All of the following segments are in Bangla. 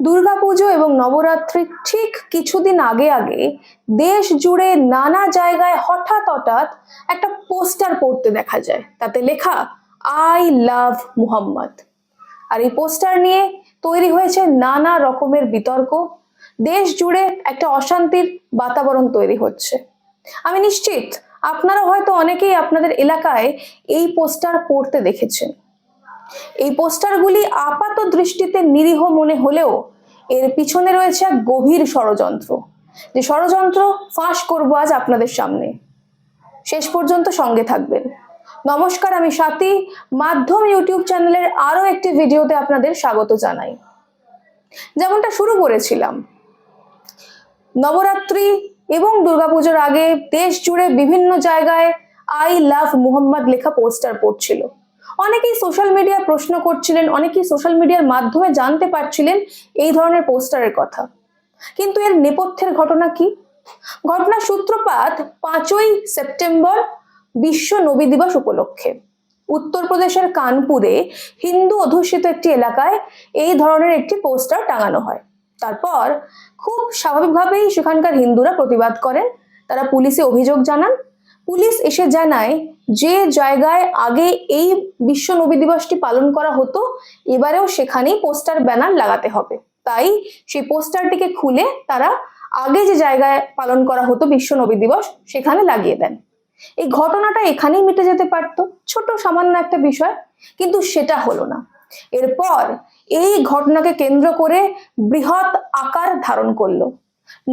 দুর্গাপুজো এবং নবরাত্রির ঠিক কিছুদিন আগে আগে দেশ জুড়ে নানা জায়গায় হঠাৎ হঠাৎ একটা পোস্টার পড়তে দেখা যায়। তাতে লেখা, আই লাভ মুহাম্মদ। আর এই পোস্টার নিয়ে তৈরি হয়েছে নানা রকমের বিতর্ক। দেশ জুড়ে একটা অশান্তির বাতাবরণ তৈরি হচ্ছে। আমি নিশ্চিত আপনারা হয়তো অনেকেই আপনাদের এলাকায় এই পোস্টার পড়তে দেখেছেন। এই পোস্টারগুলি আপাত দৃষ্টিতে নিরীহ মনে হলেও এর পিছনে রয়েছে এক গভীর ষড়যন্ত্র। যে ষড়যন্ত্র ফাঁস করব আজ আপনাদের সামনে। শেষ পর্যন্ত সঙ্গে থাকবেন। নমস্কার, আমি স্বাতী। মাধ্যম ইউটিউব চ্যানেলের আরও একটি ভিডিওতে আপনাদের স্বাগত জানাই। যেমনটা শুরু করেছিলাম, নবরাত্রি এবং দুর্গাপুজোর আগে দেশ জুড়ে বিভিন্ন জায়গায় আই লাভ মুহাম্মদ লেখা পোস্টার পড়ছিল। অনেকেই সোশ্যাল মিডিয়া প্রশ্ন করছিলেন, অনেকেই সোশ্যাল মিডিয়ার মাধ্যমে জানতে পারছিলেন এই ধরনের পোস্টারের কথা। কিন্তু এর নেপথ্যের ঘটনা কি? ঘটনার সূত্রপাত পাঁচই সেপ্টেম্বর বিশ্ব নবী দিবস উপলক্ষে। উত্তরপ্রদেশের কানপুরে হিন্দু অধ্যুষিত একটি এলাকায় এই ধরনের একটি পোস্টার টাঙানো হয়। তারপর খুব স্বাভাবিকভাবেই সেখানকার হিন্দুরা প্রতিবাদ করেন, তারা পুলিশে অভিযোগ জানান। পুলিশ এসে জানায় যে জায়গায় আগে এই বিশ্ব নবী দিবসটি পালন করা হতো, এবারেও সেখানেই পোস্টার ব্যানার লাগাতে হবে। তাই সেই পোস্টারটিকে খুলে তারা আগে যে জায়গায় পালন করা হতো বিশ্ব নবী দিবস, সেখানে লাগিয়ে দেন। এই ঘটনাটা এখানেই মিটে যেতে পারতো, ছোট সামান্য একটা বিষয়, কিন্তু সেটা হলো না। এরপর এই ঘটনাকে কেন্দ্র করে বৃহৎ আকার ধারণ করল।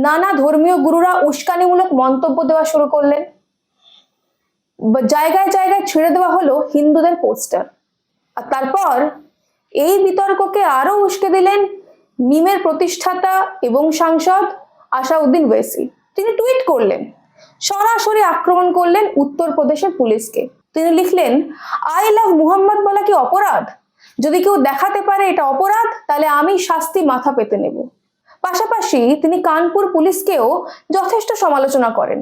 নানা ধর্মীয় গুরুরা উস্কানিমূলক মন্তব্য দেওয়া শুরু করলেন। জায়গায় জায়গায় ছেড়ে দেওয়া হলো হিন্দুদের পোস্টার আর তারপর এই বিতর্ককে আরও উস্কে দিলেন মিমের প্রতিষ্ঠাতা এবং সাংসদ আসাউদ্দিন ওয়েসি। তিনি টুইট করলেন, সরাসরি আক্রমণ করলেন উত্তরপ্রদেশের পুলিশকে। তিনি লিখলেন আই লাভ মুহাম্মদ বলা কি অপরাধ? যদি কেউ দেখাতে পারে এটা অপরাধ, তাহলে আমি শাস্তি মাথা পেতে নেব। পাশাপাশি তিনি কানপুর পুলিশকেও যথেষ্ট সমালোচনা করেন।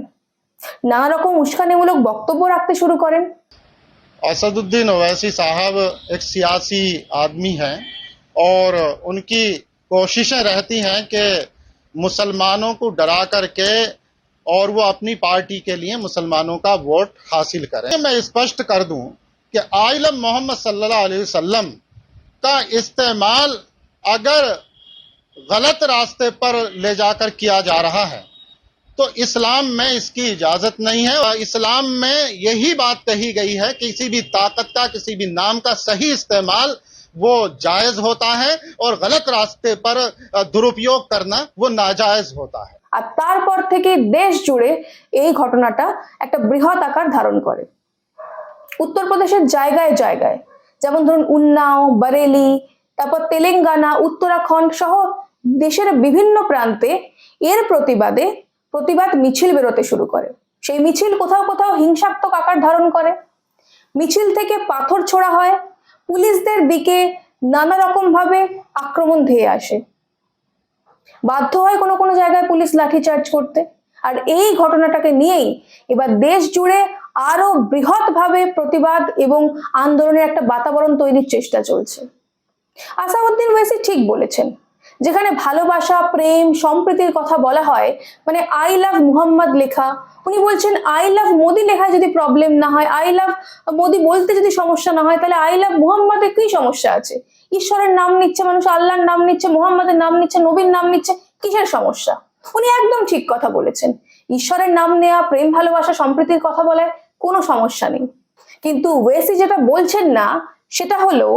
নানা রকম উস্কানিমূলক বক্তব্য রাখতে শুরু করেন असदुद्दीन ओवैसी साहब एक सियासी आदमी हैं और उनकी कोशिशें रहती हैं कि मुसलमानों को डरा करके और वो अपनी पार्टी के लिए मुसलमानों का वोट हासिल करें मैं स्पष्ट कर दूं कि आइलम मोहम्मद सल्लल्लाहु अलैहि वसल्लम का इस्तेमाल अगर गलत रास्ते पर ले जाकर किया जा रहा है तो इस्लाम में इसकी इजाजत नहीं है और इस्लाम में यही बात कही गई है कि किसी भी ताकत का किसी भी नाम का सही इस्तेमाल वो जायज होता है और गलत रास्ते पर अ, दुरुपयोग करना वो नाजायज होता है আর তারপর থেকে দেশ জুড়ে এই ঘটনাটা একটা বৃহৎ আকার ধারণ করে উত্তরপ্রদেশের জায়গায় জায়গায় যেমন ধরুন উন্নাও বারেলি তারপর তেলেঙ্গানা উত্তরাখণ্ড সহ দেশের বিভিন্ন প্রান্তে এর প্রতিবাদে প্রতিবাদ মিছিল বেরোতে শুরু করে। সেই মিছিল কোথাও কোথাও হিংসাত্মক আকার ধারণ করে। মিছিল থেকে পাথর ছোড়া হয়। পুলিশদের দিকে নানা রকম ভাবে আক্রমণ ধেয়ে আসে। বাধ্য হয় কোনো কোনো জায়গায় পুলিশ লাঠিচার্জ করতে। আর এই ঘটনাটাকে নিয়েই এবার দেশ জুড়ে আরও বৃহৎভাবে প্রতিবাদ এবং আন্দোলনের একটা বাতাবরণ তৈরির চেষ্টা চলছে। আসাউদ্দিন ওয়েসি ঠিক বলেছেন যেখানে ভালোবাসা, প্রেম, সম্প্রীতির কথা বলা হয় মানে আই লাভ মুহাম্মদ লেখা। উনি বলছেন আই লাভ মোদি লেখায় যদি প্রবলেম না হয় আই লাভ মোদি বলতে যদি সমস্যা না হয়, তাহলে আই লাভ মুহাম্মদে কি সমস্যা আছে? ঈশ্বরের নাম নিচ্ছে মানুষ, আল্লাহর নাম নিচ্ছে, মোহাম্মদের নাম নিচ্ছে, নবীর নাম নিচ্ছে, কিসের সমস্যা? উনি একদম ঠিক কথা বলেছেন। ঈশ্বরের নাম নেওয়া প্রেম, ভালোবাসা, সম্প্রীতির কথা বলায় কোনো সমস্যা নেই। কিন্তু ওয়েসি যেটা বলছেন না সেটা হলো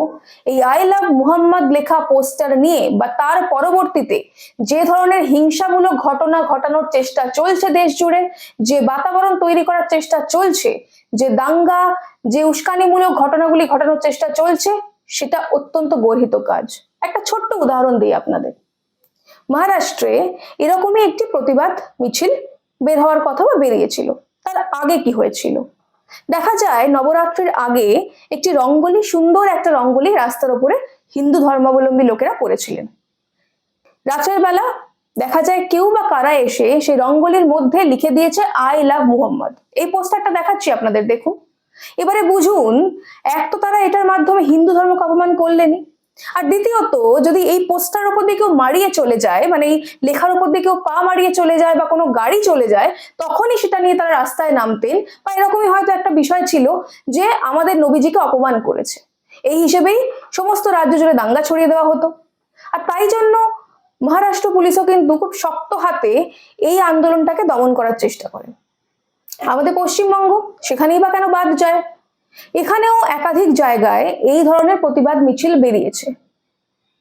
এই আই লাভ মুহাম্মদ লেখা পোস্টার নিয়ে বা তার পরবর্তীতে যে ধরনের হিংসামূলক ঘটনা ঘটানোর চেষ্টা চলছে দেশ জুড়ে, যে বাতাবরণ তৈরি করার চেষ্টা চলছে, যে দাঙ্গা, যে উস্কানিমূলক ঘটনাগুলি ঘটানোর চেষ্টা চলছে, সেটা অত্যন্ত গর্হিত কাজ। একটা ছোট্ট উদাহরণ দিই আপনাদের। মহারাষ্ট্রে এরকমই একটি প্রতিবাদ মিছিল বের হওয়ার কথা বেরিয়েছিল। তার আগে কি হয়েছিল? দেখা যায় নবরাত্রির আগে একটি রঙ্গলি, সুন্দর একটা রঙ্গলি রাস্তার উপরে হিন্দু ধর্মাবলম্বী লোকেরা করেছিলেন রাতের বেলা দেখা যায় কেউ বা কারা এসে সেই রঙ্গলির মধ্যে লিখে দিয়েছে, আই লাভ মুহাম্মদ। এই পোস্টারটা দেখাচ্ছি আপনাদের, দেখুন। এবারে বুঝুন, এক তো তারা এটার মাধ্যমে হিন্দু ধর্মকে অপমান করলেনই। আর দ্বিতীয়ত, যদি এই পোস্টার উপর দিয়ে কেউ মারিয়ে চলে যায় মানে এই লেখার উপর দিয়ে কেউ পা মারিয়ে চলে যায় বা কোনো গাড়ি চলে যায়, তখনই সেটা নিয়ে তারা রাস্তায় নামতেন বা এরকমই হয়তো একটা বিষয় ছিল যে আমাদের নবীজিকে অপমান করেছে। এই হিসেবেই সমস্ত রাজ্য জুড়ে দাঙ্গা ছড়িয়ে দেওয়া হতো। আর তাই জন্য মহারাষ্ট্র পুলিশও কিন্তু খুব শক্ত হাতে এই আন্দোলনটাকে দমন করার চেষ্টা করে আমাদের পশ্চিমবঙ্গ সেখানেই বা কেন বাদ যায়? এখানেও একাধিক জায়গায় এই ধরনের প্রতিবাদ মিছিল বেরিয়েছে।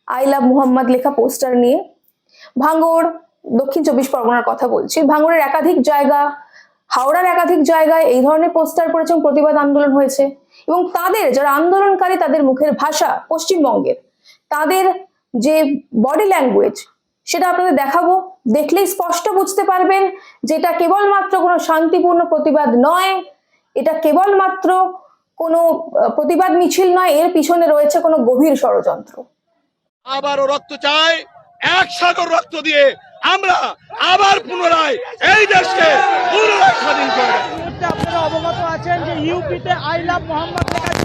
আই লাভ মুহাম্মদ লেখা পোস্টার নিয়ে ভাঙড় দক্ষিণ চব্বিশ পরগনার কথা বলছি। ভাঙড়ের একাধিক জায়গা, হাওড়ার একাধিক জায়গায় এই ধরনের পোস্টার পড়েছে প্রতিবাদ আন্দোলন হয়েছে। এবং তাদের, যারা আন্দোলনকারী, তাদের মুখের ভাষা পশ্চিমবঙ্গের, তাদের যে বডি ল্যাঙ্গুয়েজ সেটা আপনাদের দেখাবো। দেখলেই স্পষ্ট বুঝতে পারবেন যেটা কেবলমাত্র কোনো শান্তিপূর্ণ প্রতিবাদ নয়। এটা কেবলমাত্র কোনো আহ, প্রতিবাদ মিছিল নয় এর পিছনে রয়েছে কোনো গভীর ষড়যন্ত্র। আবারও রক্ত চাই এক সাগর রক্ত দিয়ে আমরা আবার পুনরায় এই দেশকে পুনরায় স্বাধীন করব মুহূর্তে আপনারা অবগত আছেন যে ইউপিতে আই লাভ মোহাম্মদ লেখার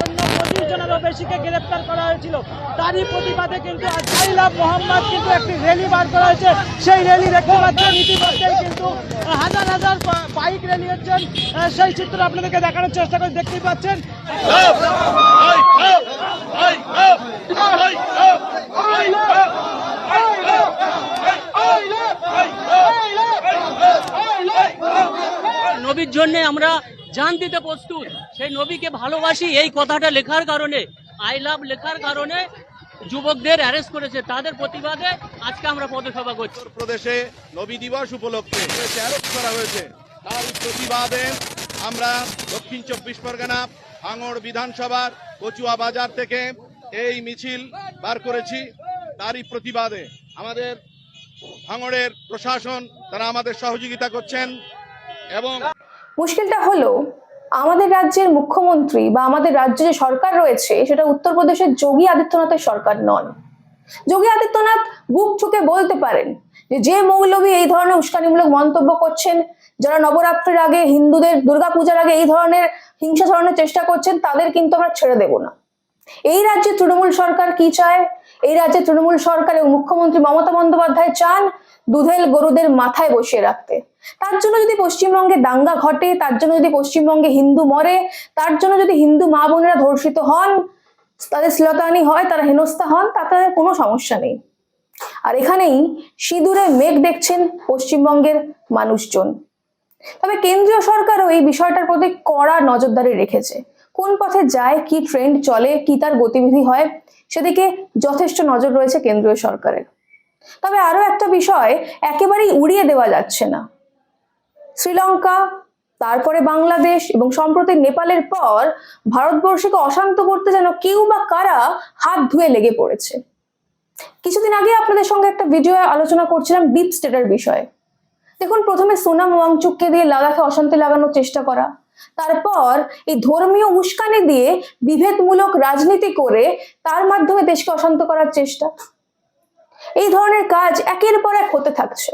পঁচিশ জনেরও বেশিকে গ্রেপ্তার করা হয়েছিল। তারই প্রতিবাদে কিন্তু আজ আই লাভ মোহাম্মদ কিন্তু একটি র্যালি বার করা হয়েছে। সেই র্যালি দেখতে পাচ্ছেন ইতিমধ্যেই কিন্তু হাজার হাজার বাইক র্যালি হচ্ছেন। সেই চিত্র আপনাদেরকে দেখানোর চেষ্টা করে দেখতেই পাচ্ছেন। নবীর জন্যে আমরা জান দিতে প্রস্তুত। সেই নবীকে ভালোবাসি এই কথাটা লেখার কারণে আই লাভ লেখার কারণে যুবকদের অ্যারেস্ট করেছে। তাদের প্রতিবাদে আজকে আমরা পদসভা করছি। প্রদেশে নবী দিবস উপলক্ষে অ্যারেস্ট করা হয়েছে। তার প্রতিবাদে আমরা দক্ষিণ চব্বিশ পরগনা, ভাঙড় বিধানসভার কচুয়া বাজার থেকে এই মিছিল বার করেছি। তারই প্রতিবাদে আমাদের ভাঙড়ের প্রশাসন, তারা আমাদের সহযোগিতা করছেন এবং মুশকিলটা হলো, আমাদের রাজ্যের মুখ্যমন্ত্রী বা আমাদের রাজ্যে যে সরকার রয়েছে, সেটা উত্তরপ্রদেশের যোগী আদিত্যনাথের সরকার নন। যোগী আদিত্যনাথ বুক ঠুকে বলতে পারেন যে যে মৌলবী এই ধরনের উস্কানিমূলক মন্তব্য করছেন, যারা নবরাত্রির আগে হিন্দুদের দুর্গাপূজার আগে এই ধরনের হিংসা ছড়ানোর চেষ্টা করছেন, তাদের কিন্তু আমরা ছেড়ে দেব না। এই রাজ্যে তৃণমূল সরকার কি চায়? এই রাজ্যে তৃণমূল সরকার এবং মুখ্যমন্ত্রী মমতা বন্দ্যোপাধ্যায় চান দুধেল গরুদের মাথায় বসিয়ে রাখতে। তার জন্য যদি পশ্চিমবঙ্গে দাঙ্গা ঘটে, তার জন্য যদি পশ্চিমবঙ্গে হিন্দু মরে, তার জন্য যদি হিন্দু মা বোনেরা ধর্ষিত হন, তাদের শ্লীলতাহানি হয়, তারা হেনস্থা হন তাতে কোনো সমস্যা নেই। আর এখানেই সিঁদুরে মেঘ দেখছেন পশ্চিমবঙ্গের মানুষজন। তবে কেন্দ্রীয় সরকারও এই বিষয়টার প্রতি কড়া নজরদারি রেখেছে। কোন পথে যায়, কি ট্রেন্ড চলে, কি তার গতিবিধি হয়, সেদিকে যথেষ্ট নজর রয়েছে কেন্দ্রীয় সরকারের। তবে আরও একটা বিষয় একেবারেই উড়িয়ে দেওয়া যাচ্ছে না। শ্রীলঙ্কা, তারপরে বাংলাদেশ এবং সম্প্রতি নেপালের পর ভারতবর্ষকে অশান্ত করতে যেন কেউ বা কারা হাত ধুয়ে লেগে পড়েছে। কিছুদিন আগে আপনাদের সঙ্গে একটা ভিডিও আলোচনা করছিলাম ডিপ স্টেটের বিষয়ে। দেখুন, প্রথমে সোনাম ওয়াংচুককে দিয়ে লাদাখে অশান্তি লাগানোর চেষ্টা করা, তারপর এই ধর্মীয় উস্কানি দিয়ে বিভেদমূলক রাজনীতি করে তার মাধ্যমে দেশকে অশান্ত করার চেষ্টা। এই ধরনের কাজ একের পর এক হতে থাকছে।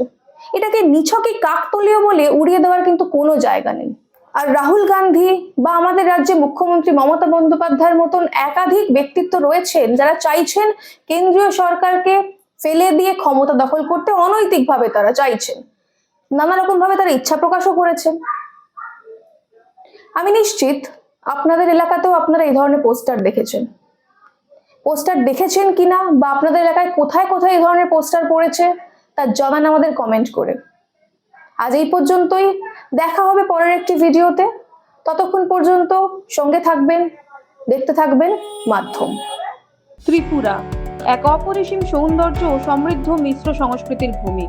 এটাকে নিছকে কাকতলীয় বলে উড়িয়ে দেওয়ার কিন্তু কোনো জায়গা নেই। আর রাহুল গান্ধী বা আমাদের রাজ্যে মুখ্যমন্ত্রী মমতা বন্দ্যোপাধ্যায়ের মতন একাধিক ব্যক্তিত্ব রয়েছেন যারা চাইছেন কেন্দ্রীয় সরকারকে ফেলে দিয়ে ক্ষমতা দখল করতে অনৈতিকভাবে তারা চাইছেন। নানা রকম ভাবে তারা ইচ্ছা প্রকাশও করেছেন। আমি নিশ্চিত আপনাদের এলাকাতেও আপনারা এই ধরনের পোস্টার দেখেছেন। পোস্টার দেখেছেন কিনা বা আপনাদের এলাকায় কোথায় কোথায় এই ধরনের পোস্টার পড়েছে তা জানান আমাদের কমেন্ট করে। আজ এই পর্যন্তই, দেখা হবে পরের একটি ভিডিওতে। ততক্ষণ পর্যন্ত সঙ্গে থাকবেন, দেখতে থাকবেন মাধ্যম। ত্রিপুরা, এক অপরিসীম সৌন্দর্য ও সমৃদ্ধ মিশ্র সংস্কৃতির ভূমি।